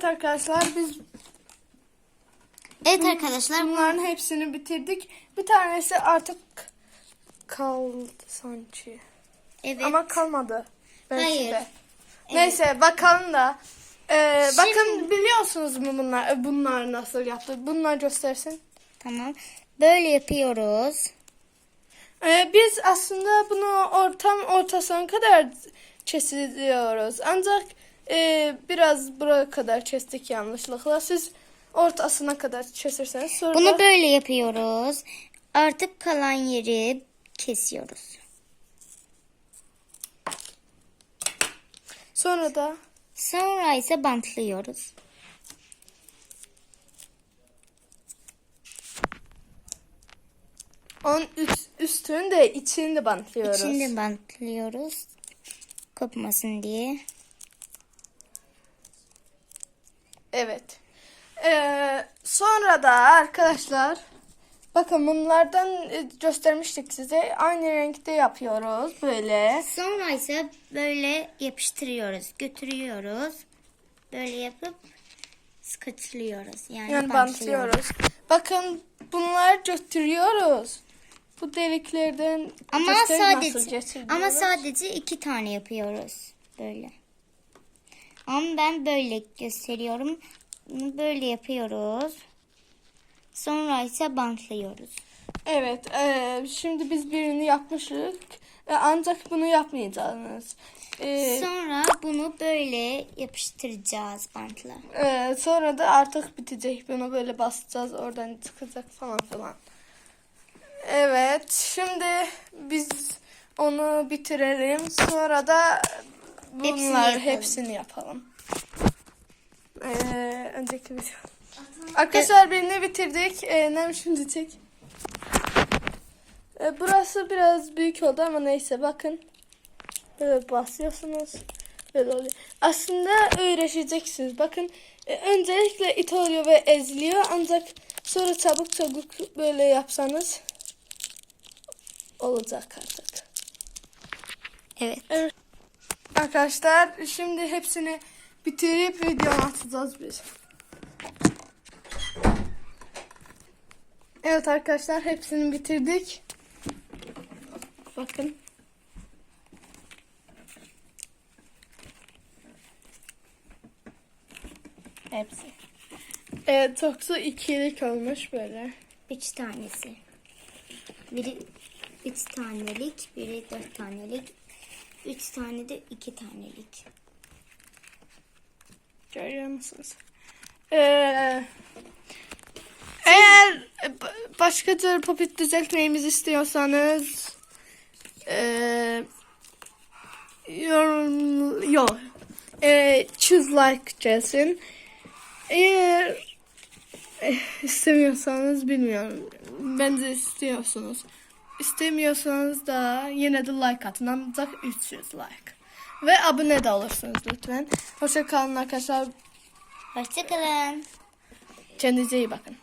Evet arkadaşlar biz Evet arkadaşlar bu bunların hepsini bitirdik. Bir tanesi artık kaldı sanki. evet. Ama kalmadı. Belki Hayır. de. Neyse bakalım da. Ee, Şimdi- Bakın biliyorsunuz mu bunlar bunlar nasıl yaptı? Bunlar göstersin. Tamam. Böyle yapıyoruz. Ee, biz aslında bunu ortam ortasına kadar çiziyoruz. Ancak e, biraz buraya kadar kestik yanlışlıkla. Siz ortasına kadar çizirseniz sonra Bunu böyle yapıyoruz. Artık kalan yeri kesiyoruz. sonra da Sonra ise bantlıyoruz. onun üst, üstünü de içini de bantlıyoruz. İçini de bantlıyoruz. Kopmasın diye. Evet. Ee, sonra da arkadaşlar bakın bunlardan e, göstermiştik size. Aynı renkte yapıyoruz böyle. Sonra ise böyle yapıştırıyoruz. Götürüyoruz. Böyle yapıp sıkıştırıyoruz. Yani, Yani bantlıyoruz. bantlıyoruz. Bakın bunlar götürüyoruz. Bu deliklerden Ama sadece ama sadece iki tane yapıyoruz böyle. Ama ben böyle gösteriyorum. Böyle yapıyoruz. Sonra ise bantlıyoruz. Evet, e, şimdi biz birini yapmıştık. E, ancak bunu yapmayacağız. E, Sonra bunu böyle yapıştıracağız bantla. e, sonra da artık bitecek. Bunu böyle basacağız, oradan çıkacak falan filan. Evet, şimdi biz onu bitirelim. Sonra da bunlar yapalım. hepsini yapalım. E, önceki video. Arkadaşlar birini bitirdik. E, nem şimdi çek. E, burası biraz büyük oldu ama neyse bakın. Böyle basıyorsunuz. Böyle oluyor. Aslında öğreteceksiniz. Bakın e, öncelikle it oluyor ve eziliyor ancak sonra çabuk çabuk böyle yapsanız olacak artık. Evet. Evet. Arkadaşlar şimdi hepsini bitirip video atacağız biz. Evet arkadaşlar hepsini bitirdik. Bakın. Hepsi. Evet toksu ikilik olmuş böyle. Üç tanesi. Biri üç tanelik, biri dört tanelik. Üç tane de iki tanelik. Görüyor musunuz? Ee, eğer ba- başka tür popit düzeltmemizi istiyorsanız ee, yorum yok. Ee, choose like gelsin. Eğer istemiyorsanız bilmiyorum. Bence istiyorsunuz. İstemiyorsanız da yine de like atın. Ancak 300 like. Ve abone de olursunuz lütfen. Hoşça kalın arkadaşlar. Hoşçakalın. Kendinize iyi bakın.